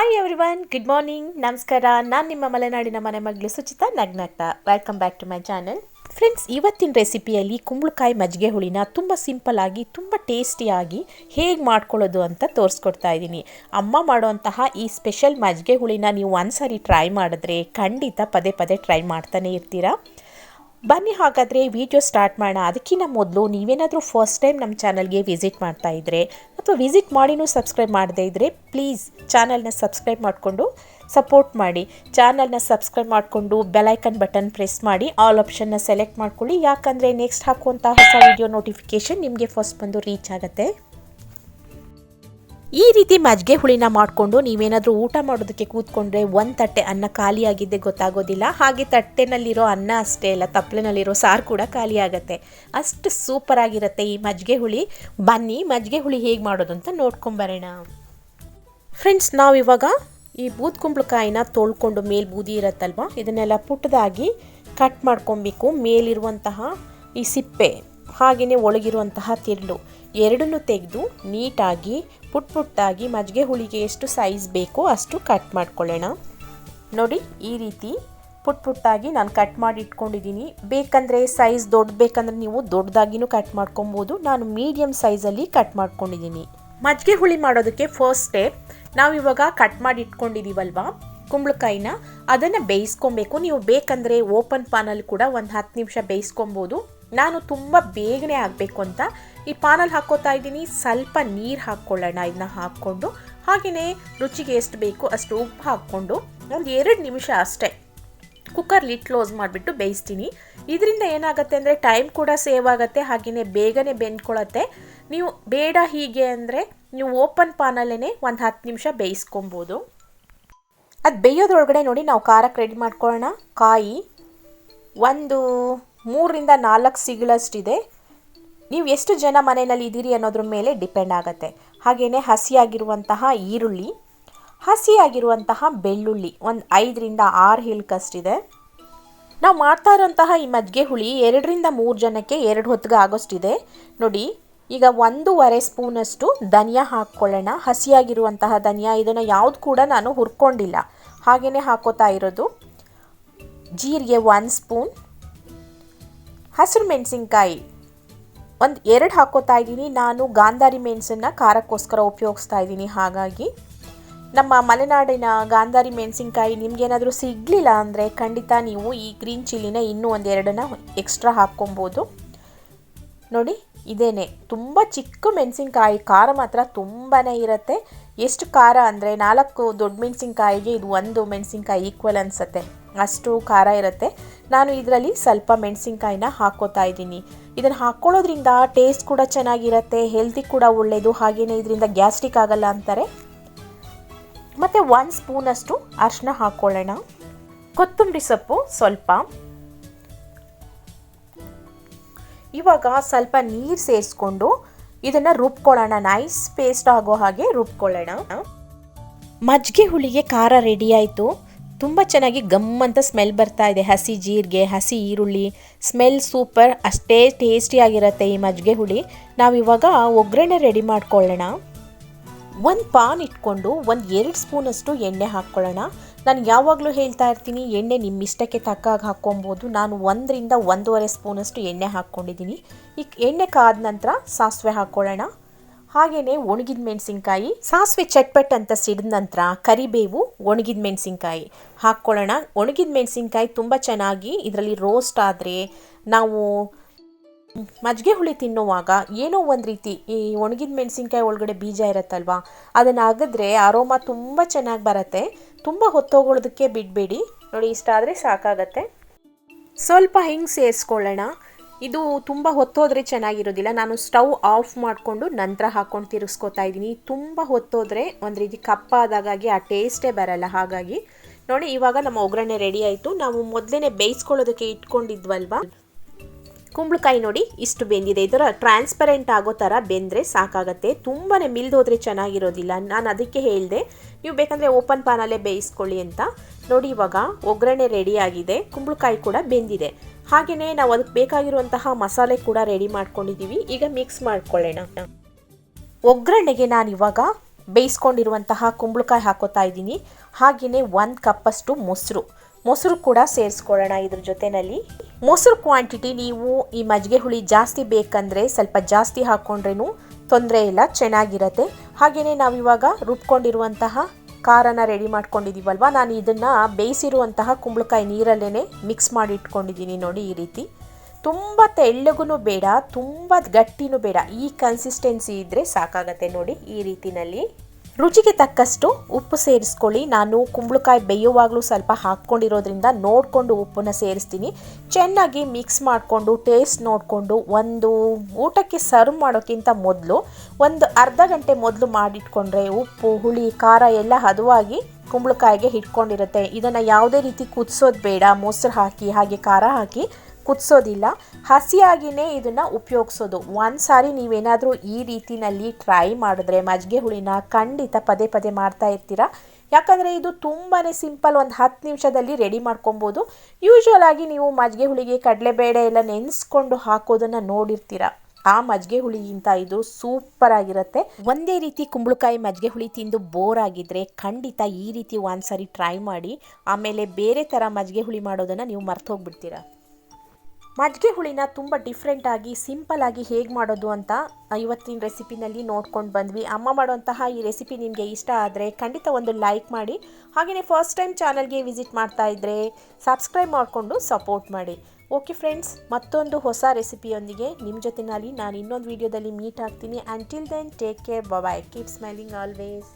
Hi everyone good morning ನಮಸ್ಕಾರ ನಾನು ನಿಮ್ಮ ಮಲೆನಾಡಿನ ಮನೆ ಮಗಳು ಸುಚಿತಾ ನಗ್ನಗ್ತಾ welcome back to my channel friends ಇವತ್ತಿನ ರೆಸಿಪಿಯಲ್ಲಿ ಕುಂಬಳಕಾಯಿ ಮಜ್ಜಿಗೆ ಹುಳಿನ ತುಂಬ ಆಗಿ, ತುಂಬ ಟೇಸ್ಟಿಯಾಗಿ ಹೇಗೆ ಮಾಡ್ಕೊಳ್ಳೋದು ಅಂತ ತೋರಿಸ್ಕೊಡ್ತಾ ಇದ್ದೀನಿ. ಅಮ್ಮ ಮಾಡುವಂತಹ ಈ ಸ್ಪೆಷಲ್ ಮಜ್ಜಿಗೆ ಹುಳಿನ ನೀವು ಒಂದ್ಸರಿ ಟ್ರೈ ಮಾಡಿದ್ರೆ ಖಂಡಿತ ಪದೇ ಪದೇ ಟ್ರೈ ಮಾಡ್ತಾನೆ ಇರ್ತೀರಾ. ಬನ್ನಿ ಹಾಗಾದರೆ ವಿಡಿಯೋ ಸ್ಟಾರ್ಟ್ ಮಾಡೋಣ. ಅದಕ್ಕಿಂತ ಮೊದಲು ನೀವೇನಾದರೂ ಫಸ್ಟ್ ಟೈಮ್ ನಮ್ಮ ಚಾನಲ್ಗೆ ವಿಸಿಟ್ ಮಾಡ್ತಾ ಇದ್ದರೆ ಅಥವಾ ವಿಸಿಟ್ ಮಾಡಿನೂ ಸಬ್ಸ್ಕ್ರೈಬ್ ಮಾಡದೇ ಇದ್ದರೆ ಪ್ಲೀಸ್ ಚಾನಲ್ನ ಸಬ್ಸ್ಕ್ರೈಬ್ ಮಾಡಿಕೊಂಡು ಸಪೋರ್ಟ್ ಮಾಡಿ. ಚಾನಲ್ನ ಸಬ್ಸ್ಕ್ರೈಬ್ ಮಾಡಿಕೊಂಡು ಬೆಲೈಕನ್ ಬಟನ್ ಪ್ರೆಸ್ ಮಾಡಿ. ಆಲ್ ಆಪ್ಷನ್ನ ಸೆಲೆಕ್ಟ್ ಮಾಡ್ಕೊಳ್ಳಿ. ಯಾಕಂದರೆ ನೆಕ್ಸ್ಟ್ ಹಾಕುವಂಥ ಹೊಸ ವಿಡಿಯೋ ನೋಟಿಫಿಕೇಷನ್ ನಿಮಗೆ ಫಸ್ಟ್ ಬಂದು ರೀಚ್ ಆಗುತ್ತೆ. ಈ ರೀತಿ ಮಜ್ಜಿಗೆ ಹುಳಿನ ಮಾಡಿಕೊಂಡು ನೀವೇನಾದರೂ ಊಟ ಮಾಡೋದಕ್ಕೆ ಕೂತ್ಕೊಂಡ್ರೆ ಒಂದು ತಟ್ಟೆ ಅನ್ನ ಖಾಲಿಯಾಗಿದ್ದೆ ಗೊತ್ತಾಗೋದಿಲ್ಲ. ಹಾಗೆ ತಟ್ಟೆನಲ್ಲಿರೋ ಅನ್ನ ಅಷ್ಟೇ ಇಲ್ಲ ತಪ್ಪಲಿನಲ್ಲಿರೋ ಸಾರು ಕೂಡ ಖಾಲಿ ಆಗುತ್ತೆ. ಅಷ್ಟು ಸೂಪರ್ ಆಗಿರುತ್ತೆ ಈ ಮಜ್ಜಿಗೆ ಹುಳಿ. ಬನ್ನಿ, ಮಜ್ಜಿಗೆ ಹುಳಿ ಹೇಗೆ ಮಾಡೋದು ಅಂತ ನೋಡ್ಕೊಂಬರೋಣ. ಫ್ರೆಂಡ್ಸ್ ನಾವು ಇವಾಗ ಈ ಬೂದ್ ಕುಂಬಳಕಾಯಿನ ತೊಳ್ಕೊಂಡು ಮೇಲೆ ಬೂದಿ ಇರುತ್ತಲ್ವ? ಇದನ್ನೆಲ್ಲ ಪುಟ್ಟದಾಗಿ ಕಟ್ ಮಾಡ್ಕೊಬೇಕು. ಮೇಲಿರುವಂತಹ ಈ ಸಿಪ್ಪೆ ಹಾಗೆಯೇ ಒಳಗಿರುವಂತಹ ತಿರುಳು ಎರಡನ್ನೂ ತೆಗೆದು ನೀಟಾಗಿ ಪುಟ್ ಪುಟ್ಟಾಗಿ ಮಜ್ಜಿಗೆ ಹುಳಿಗೆ ಎಷ್ಟು ಸೈಜ್ ಬೇಕೋ ಅಷ್ಟು ಕಟ್ ಮಾಡ್ಕೊಳ್ಳೋಣ. ನೋಡಿ, ಈ ರೀತಿ ಪುಟ್ ಪುಟ್ಟಾಗಿ ನಾನು ಕಟ್ ಮಾಡಿ ಇಟ್ಕೊಂಡಿದ್ದೀನಿ. ಬೇಕಂದರೆ ಸೈಜ್ ದೊಡ್ಡ, ಬೇಕಂದರೆ ನೀವು ದೊಡ್ಡದಾಗಿನೂ ಕಟ್ ಮಾಡ್ಕೊಬೋದು. ನಾನು ಮೀಡಿಯಮ್ ಸೈಜಲ್ಲಿ ಕಟ್ ಮಾಡ್ಕೊಂಡಿದ್ದೀನಿ. ಮಜ್ಜಿಗೆ ಹುಳಿ ಮಾಡೋದಕ್ಕೆ ಫಸ್ಟ್ ಸ್ಟೆಪ್ ನಾವಿವಾಗ ಕಟ್ ಮಾಡಿ ಇಟ್ಕೊಂಡಿದ್ದೀವಲ್ವಾ ಕುಂಬಳಕಾಯಿನ, ಅದನ್ನು ಬೇಯಿಸ್ಕೊಬೇಕು. ನೀವು ಬೇಕಂದರೆ ಓಪನ್ ಪಾನಲ್ಲಿ ಕೂಡ ಒಂದು ಹತ್ತು ನಿಮಿಷ ಬೇಯಿಸ್ಕೊಬೋದು. ನಾನು ತುಂಬ ಬೇಗನೆ ಆಗಬೇಕು ಅಂತ ಈ ಪಾನಲ್ಲಿ ಹಾಕೋತಾ ಇದ್ದೀನಿ. ಸ್ವಲ್ಪ ನೀರು ಹಾಕ್ಕೊಳ್ಳೋಣ ಇದನ್ನ ಹಾಕ್ಕೊಂಡು ಹಾಗೆಯೇ ರುಚಿಗೆ ಎಷ್ಟು ಬೇಕು ಅಷ್ಟು ಉಪ್ಪು ಹಾಕ್ಕೊಂಡು ಒಂದು ಎರಡು ನಿಮಿಷ ಅಷ್ಟೇ ಕುಕ್ಕರ್ ಲಿಟ್ ಕ್ಲೋಸ್ ಮಾಡಿಬಿಟ್ಟು ಬೇಯಿಸ್ತೀನಿ. ಇದರಿಂದ ಏನಾಗುತ್ತೆ ಅಂದರೆ ಟೈಮ್ ಕೂಡ ಸೇವ್ ಆಗುತ್ತೆ ಹಾಗೆಯೇ ಬೇಗನೆ ಬೆಂದ್ಕೊಳ್ಳುತ್ತೆ ನೀವು ಬೇಡ ಹೀಗೆ ಅಂದರೆ ನೀವು ಓಪನ್ ಪಾನಲ್ಲೇ ಒಂದು ಹತ್ತು ನಿಮಿಷ ಬೇಯಿಸ್ಕೊಬೋದು. ಅದು ಬೇಯೋದ್ರೊಳಗಡೆ ನೋಡಿ, ನಾವು ಖಾರಕ್ಕೆ ರೆಡಿ ಮಾಡ್ಕೊಳ್ಳೋಣ. ಕಾಯಿ ಒಂದು ಮೂರರಿಂದ ನಾಲ್ಕು ಸಿಗಳಷ್ಟಿದೆ. ನೀವು ಎಷ್ಟು ಜನ ಮನೆಯಲ್ಲಿ ಇದ್ದೀರಿ ಅನ್ನೋದ್ರ ಮೇಲೆ ಡಿಪೆಂಡ್ ಆಗುತ್ತೆ. ಹಾಗೆಯೇ ಹಸಿಯಾಗಿರುವಂತಹ ಈರುಳ್ಳಿ, ಹಸಿಯಾಗಿರುವಂತಹ ಬೆಳ್ಳುಳ್ಳಿ ಒಂದು ಐದರಿಂದ ಆರು ಹಿಲ್ಕಷ್ಟಿದೆ. ನಾವು ಮಾಡ್ತಾ ಇರೋಂತಹ ಈ ಮಜ್ಜಿಗೆ ಹುಳಿ ಎರಡರಿಂದ ಮೂರು ಜನಕ್ಕೆ ಎರಡು ಹೊತ್ತಿಗೆ ಆಗೋಷ್ಟಿದೆ. ನೋಡಿ, ಈಗ ಒಂದೂವರೆ ಸ್ಪೂನಷ್ಟು ಧನಿಯಾ ಹಾಕ್ಕೊಳ್ಳೋಣ. ಹಸಿಯಾಗಿರುವಂತಹ ಧನಿಯಾ, ಇದನ್ನು ಯಾವುದು ಕೂಡ ನಾನು ಹುರ್ಕೊಂಡಿಲ್ಲ. ಹಾಗೆಯೇ ಹಾಕೋತಾ ಇರೋದು. ಜೀರಿಗೆ ಒಂದು ಸ್ಪೂನ್. ಹಸಿರು ಮೆಣಸಿನ್ಕಾಯಿ. ಒಂದು ಎರಡು ಹಾಕೋತಾ ಇದ್ದೀನಿ. ನಾನು ಗಾಂಧಾರಿ ಮೆಣಸನ್ನು ಖಾರಕ್ಕೋಸ್ಕರ ಉಪಯೋಗಿಸ್ತಾ ಇದ್ದೀನಿ. ಹಾಗಾಗಿ ನಮ್ಮ ಮಲೆನಾಡಿನ ಗಾಂಧಾರಿ ಮೆಣಸಿನ್ಕಾಯಿ ನಿಮಗೇನಾದರೂ ಸಿಗಲಿಲ್ಲ ಅಂದರೆ ಖಂಡಿತ ನೀವು ಈ ಗ್ರೀನ್ ಚಿಲ್ಲಿನ ಇನ್ನೂ ಒಂದೆರಡನ್ನ ಎಕ್ಸ್ಟ್ರಾ ಹಾಕ್ಕೊಬೋದು. ನೋಡಿ, ಇದೇನೆ. ತುಂಬ ಚಿಕ್ಕ ಮೆಣಸಿನ್ಕಾಯಿ. ಖಾರ ಮಾತ್ರ ತುಂಬಾ ಇರುತ್ತೆ. ಎಷ್ಟು ಖಾರ ಅಂದರೆ ನಾಲ್ಕು ದೊಡ್ಡ ಮೆಣಸಿನ್ಕಾಯಿಗೆ ಇದು ಒಂದು ಮೆಣಸಿನ್ಕಾಯಿ ಈಕ್ವಲ್ ಅನಿಸುತ್ತೆ. ಅಷ್ಟು ಖಾರ ಇರುತ್ತೆ. ನಾನು ಇದರಲ್ಲಿ ಸ್ವಲ್ಪ ಮೆಣಸಿನ್ಕಾಯಿನ ಹಾಕೋತಾ ಇದ್ದೀನಿ. ಇದನ್ನು ಹಾಕ್ಕೊಳ್ಳೋದ್ರಿಂದ ಟೇಸ್ಟ್ ಕೂಡ ಚೆನ್ನಾಗಿರುತ್ತೆ ಹೆಲ್ತಿ ಕೂಡ ಒಳ್ಳೆಯದು ಹಾಗೆಯೇ ಇದರಿಂದ ಗ್ಯಾಸ್ಟ್ರಿಕ್ ಆಗಲ್ಲ ಅಂತಾರೆ. ಮತ್ತು ಒಂದು ಸ್ಪೂನಷ್ಟು ಅರಿಶಿನ ಹಾಕ್ಕೊಳ್ಳೋಣ. ಕೊತ್ತಂಬರಿ ಸೊಪ್ಪು ಸ್ವಲ್ಪ. ಇವಾಗ ಸ್ವಲ್ಪ ನೀರು ಸೇರಿಸ್ಕೊಂಡು ಇದನ್ನು ರುಬ್ಕೊಳ್ಳೋಣ. ನೈಸ್ ಪೇಸ್ಟ್ ಆಗೋ ಹಾಗೆ ರುಬ್ಕೊಳ್ಳೋಣ. ಮಜ್ಜಿಗೆ ಹುಳಿಗೆ ಖಾರ ರೆಡಿ ಆಯಿತು. ತುಂಬ ಚೆನ್ನಾಗಿ ಗಮ್ ಅಂತ ಸ್ಮೆಲ್ ಬರ್ತಾ ಇದೆ. ಹಸಿ ಜೀರಿಗೆ, ಹಸಿ ಈರುಳ್ಳಿ ಸ್ಮೆಲ್ ಸೂಪರ್ ಅಷ್ಟೇ ಟೇಸ್ಟಿಯಾಗಿರುತ್ತೆ ಈ ಮಜ್ಜಿಗೆ ಹುಳಿ. ನಾವಿವಾಗ ಒಗ್ಗರಣೆ ರೆಡಿ ಮಾಡ್ಕೊಳ್ಳೋಣ. ಒಂದು ಪಾನ್ ಇಟ್ಕೊಂಡು ಒಂದು ಎರಡು ಸ್ಪೂನಷ್ಟು ಎಣ್ಣೆ ಹಾಕ್ಕೊಳ್ಳೋಣ. ನಾನು ಯಾವಾಗಲೂ ಹೇಳ್ತಾ ಇರ್ತೀನಿ, ಎಣ್ಣೆ ನಿಮ್ಮ ಇಷ್ಟಕ್ಕೆ ತಕ್ಕಾಗಿ ಹಾಕ್ಕೊಬೋದು. ನಾನು ಒಂದರಿಂದ ಒಂದೂವರೆ ಸ್ಪೂನಷ್ಟು ಎಣ್ಣೆ ಹಾಕ್ಕೊಂಡಿದ್ದೀನಿ. ಈ ಎಣ್ಣೆ ಕಾದ ನಂತರ ಸಾಸಿವೆ ಹಾಕ್ಕೊಳ್ಳೋಣ. ಹಾಗೆಯೇ ಒಣಗಿದ ಮೆಣಸಿನ್ಕಾಯಿ, ಸಾಸಿವೆ ಚಟ್ಪಟ್ ಅಂತ ಸಿಡಿದ ನಂತರ ಕರಿಬೇವು, ಒಣಗಿದ ಮೆಣಸಿನ್ಕಾಯಿ ಹಾಕ್ಕೊಳ್ಳೋಣ. ಒಣಗಿದ ಮೆಣಸಿನ್ಕಾಯಿ ತುಂಬ ಚೆನ್ನಾಗಿ ಇದರಲ್ಲಿ ರೋಸ್ಟ್ ಆದರೆ ನಾವು ಮಜ್ಜಿಗೆ ಹುಳಿ ತಿನ್ನುವಾಗ ಏನೋ ಒಂದು ರೀತಿ ಈ ಒಣಗಿದ ಮೆಣಸಿನ್ಕಾಯಿ ಒಳಗಡೆ ಬೀಜ ಇರುತ್ತಲ್ವಾ, ಅದನ್ನು ಅಗಿದ್ರೆ ಅರೋಮ ತುಂಬ ಚೆನ್ನಾಗಿ ಬರುತ್ತೆ. ತುಂಬ ಹೊತ್ತೋಗೋದಕ್ಕೆ ಬಿಡಬೇಡಿ. ನೋಡಿ ಇಷ್ಟ ಆದರೆ ಸಾಕಾಗತ್ತೆ. ಸ್ವಲ್ಪ ಹಿಂಗೆ ಸೇರಿಸ್ಕೊಳ್ಳೋಣ. ಇದು ತುಂಬ ಹೊತ್ತೋದ್ರೆ ಚೆನ್ನಾಗಿರೋದಿಲ್ಲ. ನಾನು ಸ್ಟವ್ ಆಫ್ ಮಾಡಿಕೊಂಡು ನಂತರ ಹಾಕ್ಕೊಂಡು ತಿರುಗಿಸ್ಕೊತಾ ಇದ್ದೀನಿ. ತುಂಬ ಹೊತ್ತೋದ್ರೆ ಒಂದು ರೀತಿ ಕಪ್ಪಾದಾಗಾಗಿ ಆ ಟೇಸ್ಟೇ ಬರಲ್ಲ. ಹಾಗಾಗಿ ನೋಡಿ, ಇವಾಗ ನಮ್ಮ ಒಗ್ಗರಣೆ ರೆಡಿ ಆಯಿತು. ನಾವು ಮೊದಲೇ ಬೇಯಿಸ್ಕೊಳ್ಳೋದಕ್ಕೆ ಇಟ್ಕೊಂಡಿದ್ವಲ್ವಾ? ಕುಂಬಳಕಾಯಿ ನೋಡಿ ಇಷ್ಟು ಬೆಂದಿದೆ. ಇದರ ಟ್ರಾನ್ಸ್ಪರೆಂಟ್ ಆಗೋ ಥರ ಬೆಂದರೆ ಸಾಕಾಗತ್ತೆ. ತುಂಬಾ ಮಿಲ್ದೋದ್ರೆ ಚೆನ್ನಾಗಿರೋದಿಲ್ಲ. ನಾನು ಅದಕ್ಕೆ ಹೇಳಿದೆ, ನೀವು ಬೇಕಂದರೆ ಓಪನ್ ಪಾನಲ್ಲೇ ಬೇಯಿಸ್ಕೊಳ್ಳಿ ಅಂತ. ನೋಡಿ ಇವಾಗ ಒಗ್ಗರಣೆ ರೆಡಿ ಆಗಿದೆ. ಕುಂಬಳಕಾಯಿ ಕೂಡ ಬೆಂದಿದೆ. ಹಾಗೆಯೇ ನಾವು ಅದಕ್ಕೆ ಬೇಕಾಗಿರುವಂತಹ ಮಸಾಲೆ ಕೂಡ ರೆಡಿ ಮಾಡ್ಕೊಂಡಿದ್ದೀವಿ ಈಗ ಮಿಕ್ಸ್ ಮಾಡ್ಕೊಳ್ಳೋಣ. ಒಗ್ಗರಣೆಗೆ ನಾನು ಇವಾಗ ಬೇಯಿಸ್ಕೊಂಡಿರುವಂತಹ ಕುಂಬಳಕಾಯಿ ಹಾಕೋತಾ ಇದ್ದೀನಿ. ಹಾಗೆಯೇ ಒಂದು ಕಪ್ಪಷ್ಟು ಮೊಸರು. ಮೊಸರು ಕೂಡ ಸೇರಿಸ್ಕೊಳ್ಳೋಣ ಇದ್ರ ಜೊತೆಯಲ್ಲಿ ಮೊಸರು ಕ್ವಾಂಟಿಟಿ ನೀವು ಈ ಮಜ್ಜಿಗೆ ಹುಳಿ ಜಾಸ್ತಿ ಬೇಕಂದರೆ ಸ್ವಲ್ಪ ಜಾಸ್ತಿ ಹಾಕ್ಕೊಂಡ್ರೇನು ತೊಂದರೆ ಇಲ್ಲ, ಚೆನ್ನಾಗಿರತ್ತೆ. ಹಾಗೆಯೇ ನಾವಿವಾಗ ರುಬ್ಕೊಂಡಿರುವಂತಹ ಖಾರನ ರೆಡಿ ಮಾಡ್ಕೊಂಡಿದ್ದೀವಲ್ವ ನಾನು ಇದನ್ನು ಬೇಯಿಸಿರುವಂತಹ ಕುಂಬಳಕಾಯಿ ನೀರಲ್ಲೇ ಮಿಕ್ಸ್ ಮಾಡಿ ಇಟ್ಕೊಂಡಿದ್ದೀನಿ ನೋಡಿ ಈ ರೀತಿ. ತುಂಬ ತೆಳ್ಳಗೂ ಬೇಡ, ತುಂಬ ಗಟ್ಟಿನೂ ಬೇಡ. ಈ ಕನ್ಸಿಸ್ಟೆನ್ಸಿ ಇದ್ದರೆ ಸಾಕಾಗತ್ತೆ ನೋಡಿ ಈ ರೀತಿನಲ್ಲಿ. ರುಚಿಗೆ ತಕ್ಕಷ್ಟು ಉಪ್ಪು ಸೇರಿಸ್ಕೊಳ್ಳಿ. ನಾನು ಕುಂಬಳಕಾಯಿ ಬೇಯುವಾಗಲೂ ಸ್ವಲ್ಪ ಹಾಕ್ಕೊಂಡಿರೋದ್ರಿಂದ ನೋಡಿಕೊಂಡು ಉಪ್ಪನ್ನ ಸೇರಿಸ್ತೀನಿ. ಚೆನ್ನಾಗಿ ಮಿಕ್ಸ್ ಮಾಡಿಕೊಂಡು ಟೇಸ್ಟ್ ನೋಡಿಕೊಂಡು, ಒಂದು ಊಟಕ್ಕೆ ಸರ್ವ್ ಮಾಡೋಕ್ಕಿಂತ ಮೊದಲು, ಒಂದು ಅರ್ಧ ಗಂಟೆ ಮೊದಲು ಮಾಡಿಟ್ಕೊಂಡ್ರೆ ಉಪ್ಪು, ಹುಳಿ, ಖಾರ ಎಲ್ಲ ಹದವಾಗಿ ಕುಂಬಳಕಾಯಿಗೆ ಹಿಡ್ಕೊಂಡಿರುತ್ತೆ ಇದನ್ನು ಯಾವುದೇ ರೀತಿ ಕುದಿಸೋದು ಬೇಡ. ಮೊಸರು ಹಾಕಿ, ಹಾಗೆ ಖಾರ ಹಾಕಿ ಕುದಿಸೋದಿಲ್ಲ. ಹಸಿಯಾಗಿಯೇ ಇದನ್ನು ಉಪಯೋಗಿಸೋದು. ಒಂದು ಸಾರಿ ನೀವೇನಾದರೂ ಈ ರೀತಿನಲ್ಲಿ ಟ್ರೈ ಮಾಡಿದ್ರೆ ಮಜ್ಜಿಗೆ ಹುಳಿನ ಖಂಡಿತ ಪದೇ ಪದೇ ಮಾಡ್ತಾ ಇರ್ತೀರಾ? ಯಾಕಂದರೆ ಇದು ತುಂಬಾ ಸಿಂಪಲ್ ಒಂದು ಹತ್ತು ನಿಮಿಷದಲ್ಲಿ ರೆಡಿ ಮಾಡ್ಕೊಬೋದು. ಯೂಶ್ವಲ್ ಆಗಿ ನೀವು ಮಜ್ಜಿಗೆ ಹುಳಿಗೆ ಕಡಲೆಬೇಳೆ ಎಲ್ಲ ನೆನೆಸ್ಕೊಂಡು ಹಾಕೋದನ್ನು ನೋಡಿರ್ತೀರ? ಆ ಮಜ್ಜಿಗೆ ಹುಳಿಗಿಂತ ಇದು ಸೂಪರ್ ಆಗಿರುತ್ತೆ. ಒಂದೇ ರೀತಿ ಕುಂಬಳಕಾಯಿ ಮಜ್ಜಿಗೆ ಹುಳಿ ತಿಂದು ಬೋರ್ ಆಗಿದ್ರೆ ಖಂಡಿತ ಈ ರೀತಿ ಒಂದ್ಸರಿ ಟ್ರೈ ಮಾಡಿ, ಆಮೇಲೆ ಬೇರೆ ಥರ ಮಜ್ಜಿಗೆ ಹುಳಿ ಮಾಡೋದನ್ನು ನೀವು ಮರ್ತು ಹೋಗ್ಬಿಡ್ತೀರಾ? ಮಜ್ಜಿಗೆ ಹುಳಿನ ತುಂಬ ಡಿಫ್ರೆಂಟಾಗಿ ಸಿಂಪಲಾಗಿ ಹೇಗೆ ಮಾಡೋದು ಅಂತ ಇವತ್ತಿನ ರೆಸಿಪಿನಲ್ಲಿ ನೋಡ್ಕೊಂಡು ಬಂದ್ವಿ. ಅಮ್ಮ ಮಾಡುವಂತಹ ಈ ರೆಸಿಪಿ ನಿಮಗೆ ಇಷ್ಟ ಆದರೆ ಖಂಡಿತ ಒಂದು ಲೈಕ್ ಮಾಡಿ. ಹಾಗೆಯೇ ಫಸ್ಟ್ ಟೈಮ್ ಚಾನಲ್ಗೆ ವಿಸಿಟ್ ಮಾಡ್ತಾ ಇದ್ದರೆ ಸಬ್ಸ್ಕ್ರೈಬ್ ಮಾಡಿಕೊಂಡು ಸಪೋರ್ಟ್ ಮಾಡಿ. ಓಕೆ ಫ್ರೆಂಡ್ಸ್ ಮತ್ತೊಂದು ಹೊಸ ರೆಸಿಪಿಯೊಂದಿಗೆ ನಿಮ್ಮ ಜೊತೆನಲ್ಲಿ ನಾನು ಇನ್ನೊಂದು ವೀಡಿಯೋದಲ್ಲಿ ಮೀಟ್ ಆಗ್ತೀನಿ. Until then take care bye keep smiling always